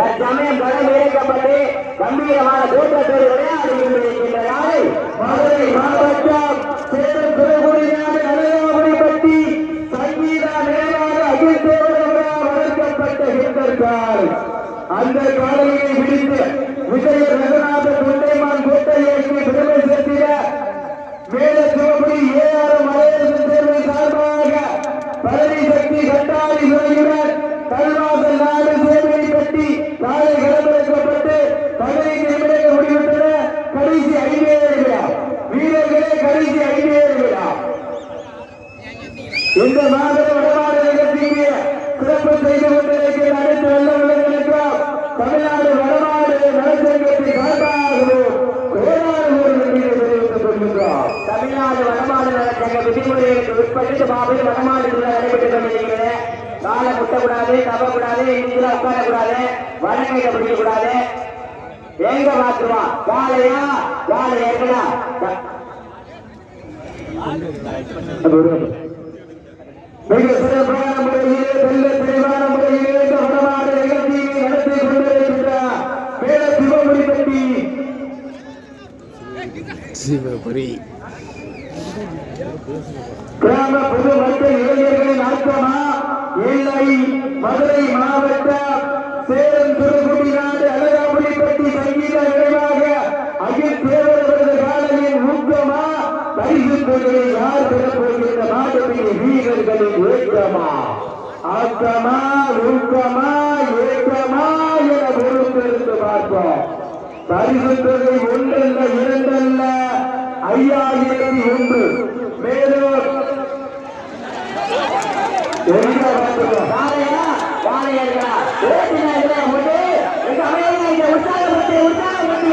தற்சமயம் களம் இறக்கப்பட்டு கம்பீரமான தோற்றத்தோடு விளையாடி கொண்டிருக்கின்ற நாளை மதுரை மாவட்டம் சேலம் சங்கீதா அகில் தேவர்களால் வளர்க்கப்பட்ட அந்த காலையை இந்த மாதம் வடமாடு நிகழ்ச்சிக்கு சிறப்பு செய்து கொண்டிருக்கிற அனைத்து நல்ல உள்ளங்களுக்கும் தமிழ்நாடு வடமாடு நலச்சங்கத்தின் சார்பாகவும் கோடாறு ஒரு நன்றியை தெரிவித்துக் கொள்கின்றோம். தமிழ்நாடு வடமாடு நலச்சங்க விதிமுறைகளுக்கு உட்பட்டு மாபெரும் வடமாடு விழா நடைபெற்றுக் கொண்டிருக்கிறது. காலை முட்டக்கூடாது தப்பக்கூடாது இங்கில உட்காரக்கூடாது வடக்கையில பிடிக்கக்கூடாது. எங்க மாற்றுவான் காலையா காலை ஏற்கனா மிக சிறப்பான முறையிலே வெள்ள தெளிவான முறையிலே இந்த வடமாடு நிகழ்ச்சியை நடத்தி கொண்டிருக்கின்ற மேல சிவமுடிப்பட்டி சிவபுரி. கிராம பொது மக்கள் இளைஞர்களின் ஆக்கமா இல்லை மதுரை பரிசு தொகையை யார் பெறப்போகின்ற நாட்டுடைய வீரர்களின் ஏற்றமா? ஆக்கமா ஊக்கமா ஏற்றமா என பொறுத்திருந்து பார்ப்போம். பரிசு தொகை ஒன்றல்ல இரண்டல்ல? ஐயாயிரத்தி ஒன்று. மேலும். எங்க பார்த்துக்கோ எங்க அமைதியா உற்சாகப்பட்டு உற்சாகப்பட்டு